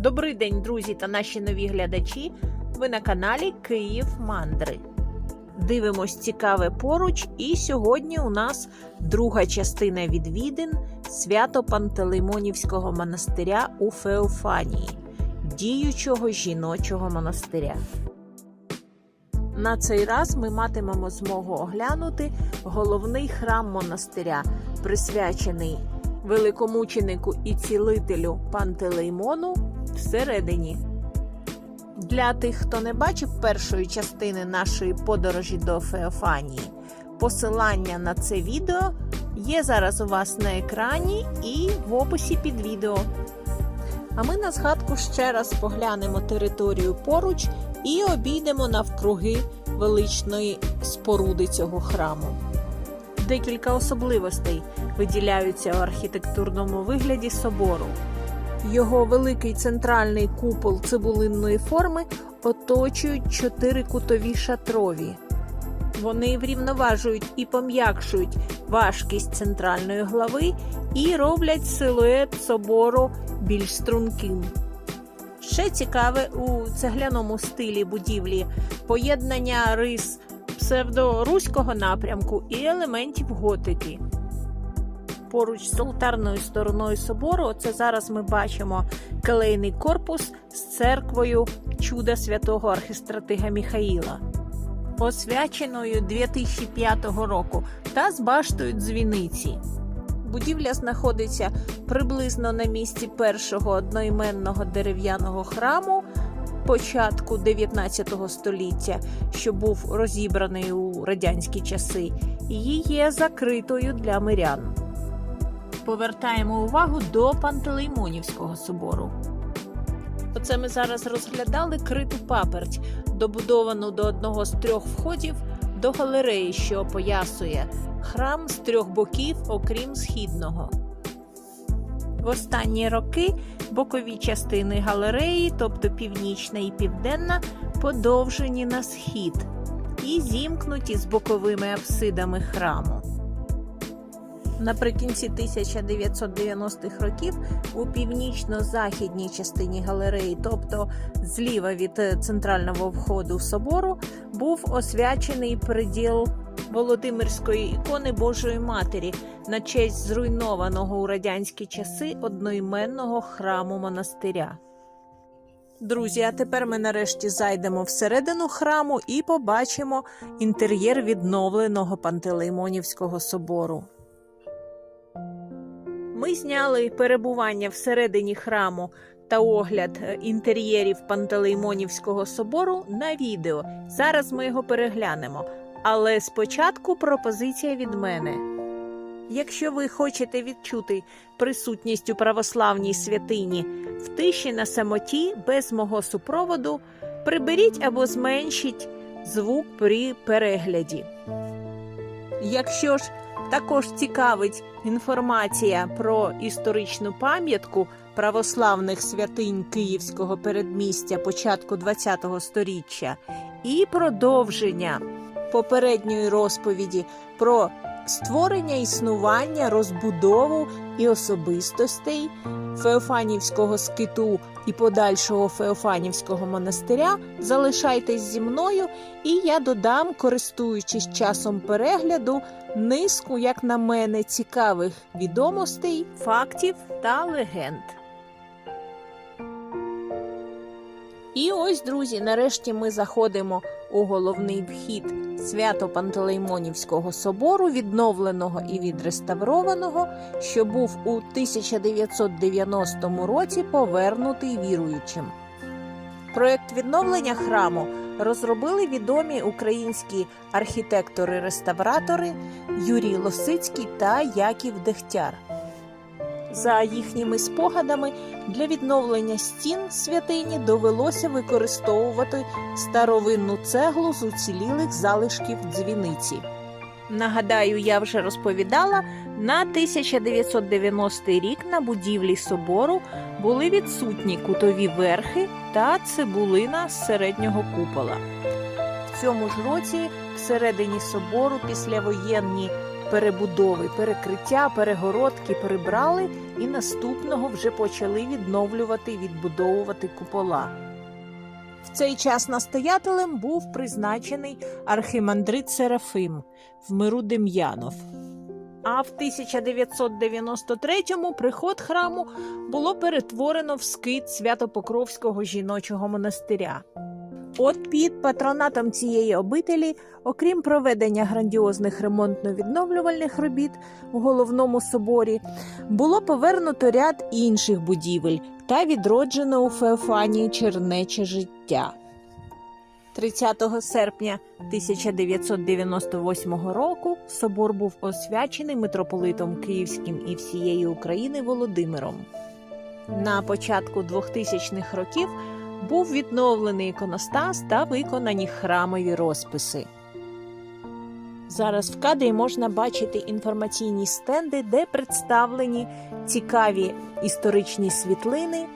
Добрий день, друзі та наші нові глядачі. Ви на каналі Київ Мандри. Дивимось цікаве поруч, і сьогодні у нас друга частина відвідин свято Пантелеймонівського монастиря у Феофанії, діючого жіночого монастиря. На цей раз ми матимемо змогу оглянути головний храм монастиря, присвячений великомученику і цілителю Пантелеймону всередині. Для тих, хто не бачив першої частини нашої подорожі до Феофанії, посилання на це відео є зараз у вас на екрані і в описі під відео. А ми на згадку ще раз поглянемо територію поруч і обійдемо навкруги величної споруди цього храму. Декілька особливостей виділяються у архітектурному вигляді собору. Його великий центральний купол цибулинної форми оточують чотири кутові шатрові. Вони врівноважують і пом'якшують важкість центральної глави і роблять силует собору більш струнким. Ще цікаве у цегляному стилі будівлі поєднання рис псевдоруського напрямку і елементів готики. Поруч з алтарною стороною собору, це зараз ми бачимо келейний корпус з церквою чуда святого архістратига Міхаїла, освяченою 2005 року та з баштою дзвіниці. Будівля знаходиться приблизно на місці першого одноіменного дерев'яного храму початку 19 століття, що був розібраний у радянські часи, і є закритою для мирян. Повертаємо увагу до Пантелеймонівського собору. Оце ми зараз розглядали криту паперть, добудовану до одного з трьох входів до галереї, що опоясує храм з трьох боків, окрім східного. В останні роки бокові частини галереї, тобто північна і південна, подовжені на схід і зімкнуті з боковими апсидами храму. Наприкінці 1990-х років у північно-західній частині галереї, тобто зліва від центрального входу собору, був освячений приділ Володимирської ікони Божої Матері на честь зруйнованого у радянські часи одноіменного храму монастиря. Друзі, а тепер ми нарешті зайдемо всередину храму і побачимо інтер'єр відновленого Пантелеймонівського собору. Ми зняли перебування всередині храму та огляд е, інтер'єрів Пантелеймонівського собору на відео. Зараз ми його переглянемо. Але спочатку пропозиція від мене. Якщо ви хочете відчути присутність у православній святині в тиші на самоті без мого супроводу, приберіть або зменшіть звук при перегляді. Якщо ж також цікавить інформація про історичну пам'ятку православних святинь Київського передмістя початку ХХ століття і продовження попередньої розповіді про створення існування, розбудову і особистостей Феофанівського скиту і подальшого Феофанівського монастиря, залишайтесь зі мною, і я додам, користуючись часом перегляду, низку, як на мене, цікавих відомостей, фактів та легенд. І ось, друзі, нарешті ми заходимо у головний вхід свято Пантелеймонівського собору, відновленого і відреставрованого, що був у 1990 році повернутий віруючим. Проєкт відновлення храму розробили відомі українські архітектори-реставратори Юрій Лосицький та Яків Дегтяр. За їхніми спогадами, для відновлення стін святині довелося використовувати старовинну цеглу з уцілілих залишків дзвіниці. Нагадаю, я вже розповідала, на 1990 рік на будівлі собору були відсутні кутові верхи та цибулина з середнього купола. В цьому ж році всередині собору післявоєнні перебудови, перекриття, перегородки прибрали і наступного вже почали відновлювати, відбудовувати купола. В цей час настоятелем був призначений архимандрит Серафим в миру Дем'янов. А в 1993-му приход храму було перетворено в скит Святопокровського жіночого монастиря. От під патронатом цієї обителі, окрім проведення грандіозних ремонтно-відновлювальних робіт в головному соборі, було повернуто ряд інших будівель та відроджено у Феофанії чернече життя. 30 серпня 1998 року собор був освячений митрополитом Київським і всієї України Володимиром. На початку 2000-х років був відновлений іконостас та виконані храмові розписи. Зараз в кадрі можна бачити інформаційні стенди, де представлені цікаві історичні світлини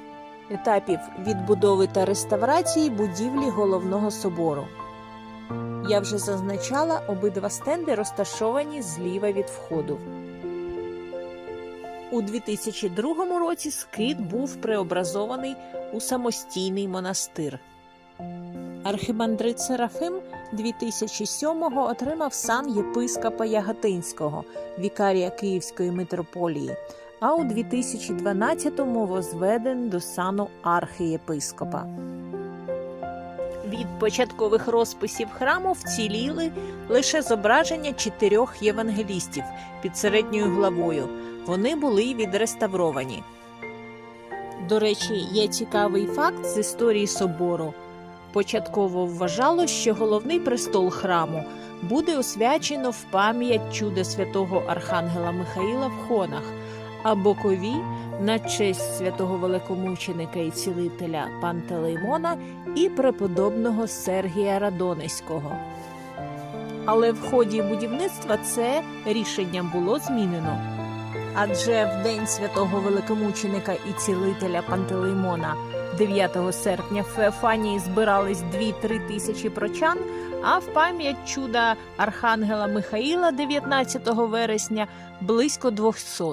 етапів відбудови та реставрації будівлі головного собору. Я вже зазначала, обидва стенди розташовані зліва від входу. У 2002 році скит був преобразований у самостійний монастир. Архимандрит Серафим 2007-го отримав сан єпископа Яготинського, вікарія Київської митрополії, а у 2012-му возведен до сану архієпископа. Від початкових розписів храму вціліли лише зображення чотирьох євангелістів під середньою главою. Вони були відреставровані. До речі, є цікавий факт з історії собору. Початково вважало, що головний престол храму буде освячено в пам'ять чуда святого Архангела Михаїла в Хонах, а бокові на честь святого великомученика і цілителя Пантелеймона і преподобного Сергія Радонеського. Але в ході будівництва це рішення було змінено. Адже в день святого великомученика і цілителя Пантелеймона 9 серпня в Феофанії збирались 2-3 тисячі прочан, а в пам'ять чуда Архангела Михаїла 19 вересня близько 200.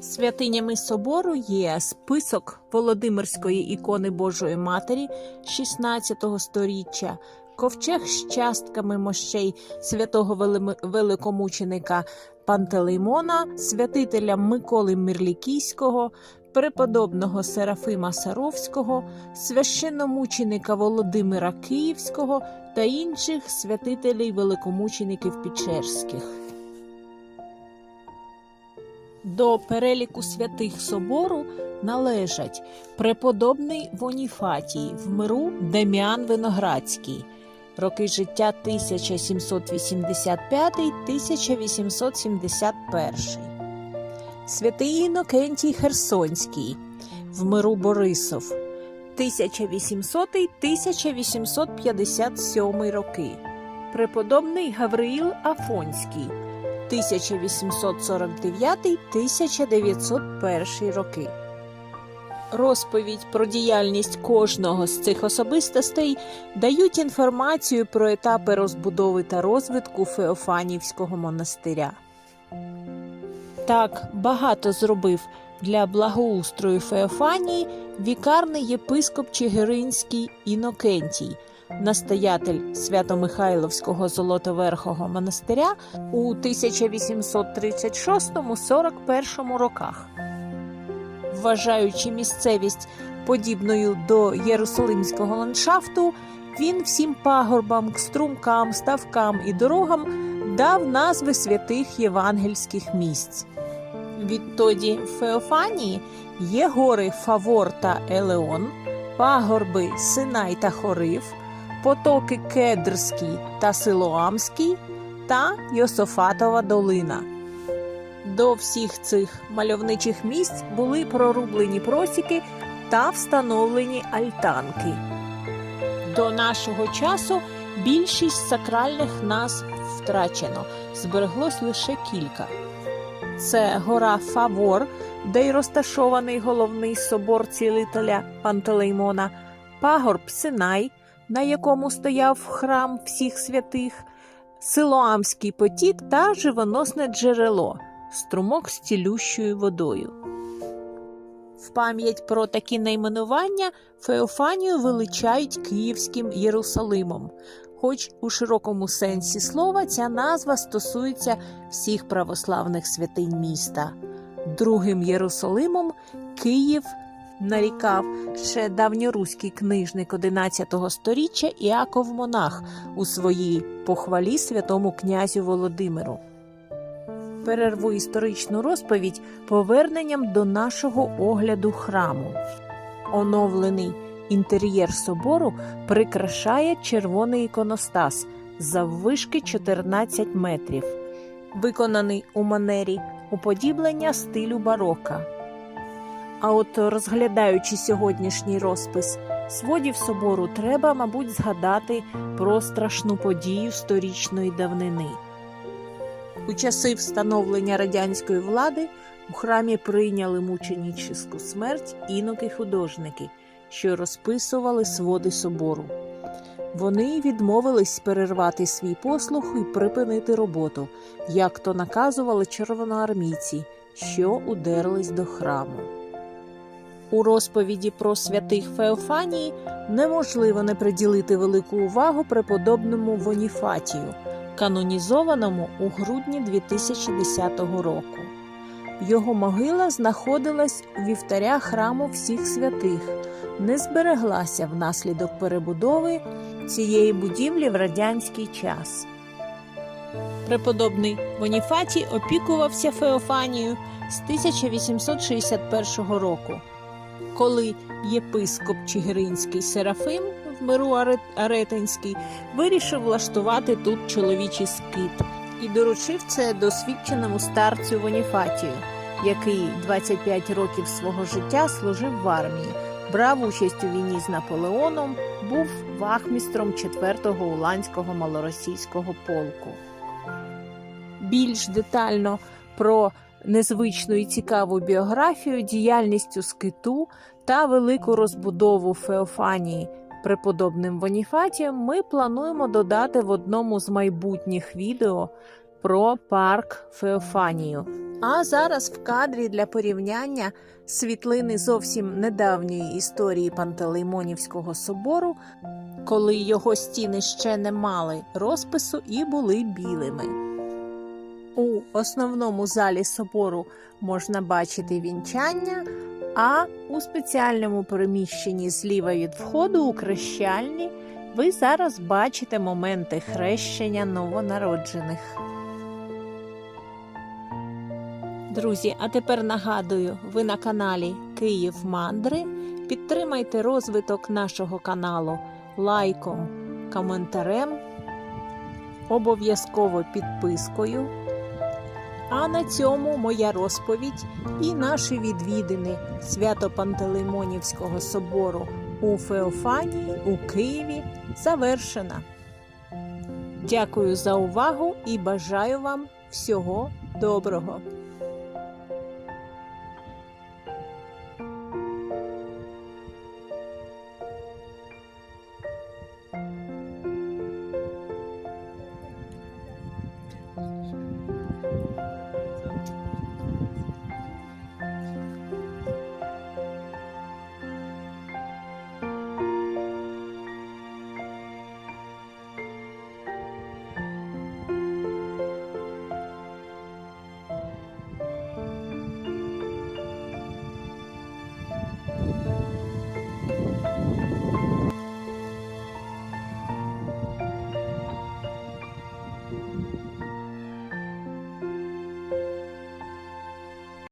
Святинями собору є список Володимирської ікони Божої Матері 16 сторіччя, ковчег з частками мощей святого великомученика Пантелеймона, святителя Миколи Мирлікійського, преподобного Серафима Саровського, священномученика Володимира Київського та інших святителей великомучеників Печерських. До переліку святих собору належать преподобний Воніфатій в миру Дем'ян Виноградський, роки життя 1785-1871, святий Інокентій Херсонський в миру Борисов 1800-1857 роки, преподобний Гавриїл Афонський 1849-1901 роки. Розповідь про діяльність кожного з цих особистостей дають інформацію про етапи розбудови та розвитку Феофанівського монастиря. Так багато зробив для благоустрою Феофанії вікарний єпископ Чигиринський Інокентій, настоятель Свято-Михайловського Золотоверхого монастиря у 1836-41 роках. Вважаючи місцевість подібною до єрусалимського ландшафту, він всім пагорбам, струмкам, ставкам і дорогам дав назви святих євангельських місць. Відтоді в Феофанії є гори Фавор та Елеон, пагорби Синай та Хорив, потоки Кедрський та Силоамський та Йософатова долина. До всіх цих мальовничих місць були прорублені просіки та встановлені альтанки. До нашого часу більшість сакральних назв втрачено, збереглось лише кілька. Це гора Фавор, де й розташований головний собор цілителя Пантелеймона, пагорб Синай, на якому стояв храм всіх святих, Силоамський потік та живоносне джерело, струмок з цілющою водою. В пам'ять про такі найменування Феофанію величають Київським Єрусалимом, хоч у широкому сенсі слова ця назва стосується всіх православних святинь міста. Другим Єрусалимом Київ нарікав ще давньоруський книжник XI століття Іаков Монах у своїй похвалі святому князю Володимиру. Перерву історичну розповідь поверненням до нашого огляду храму. Оновлений інтер'єр собору прикрашає червоний іконостас заввишки 14 метрів, виконаний у манері уподіблення стилю барока. А от розглядаючи сьогоднішній розпис сводів собору, треба, мабуть, згадати про страшну подію сторічної давнини. У часи встановлення радянської влади у храмі прийняли мученічську смерть іноки-художники, що розписували своди собору. Вони відмовились перервати свій послуг і припинити роботу, як то наказували червоноармійці, що удерлись до храму. У розповіді про святих Феофанії неможливо не приділити велику увагу преподобному Воніфатію, канонізованому у грудні 2010 року. Його могила знаходилась у вівтаря храму всіх святих, не збереглася внаслідок перебудови цієї будівлі в радянський час. Преподобний Воніфатій опікувався Феофанією з 1861 року, коли єпископ Чигиринський Серафим в миру Аре- Аретинський вирішив влаштувати тут чоловічий скит і доручив це досвідченому старцю Воніфатію, який 25 років свого життя служив в армії, брав участь у війні з Наполеоном, був вахмістром 4-го уланського малоросійського полку. Більш детально про незвичну і цікаву біографію, діяльність у скиту та велику розбудову Феофанії преподобним Воніфатієм ми плануємо додати в одному з майбутніх відео про парк Феофанію. А зараз в кадрі для порівняння світлини зовсім недавньої історії Пантелеймонівського собору, коли його стіни ще не мали розпису і були білими. У основному залі собору можна бачити вінчання, а у спеціальному приміщенні зліва від входу у хрещальні ви зараз бачите моменти хрещення новонароджених. Друзі, а тепер нагадую, ви на каналі Київ Мандри. Підтримайте розвиток нашого каналу лайком, коментарем, обов'язково підпискою. А на цьому моя розповідь і наші відвідини Свято-Пантелеймонівського собору у Феофанії у Києві завершена. Дякую за увагу і бажаю вам всього доброго!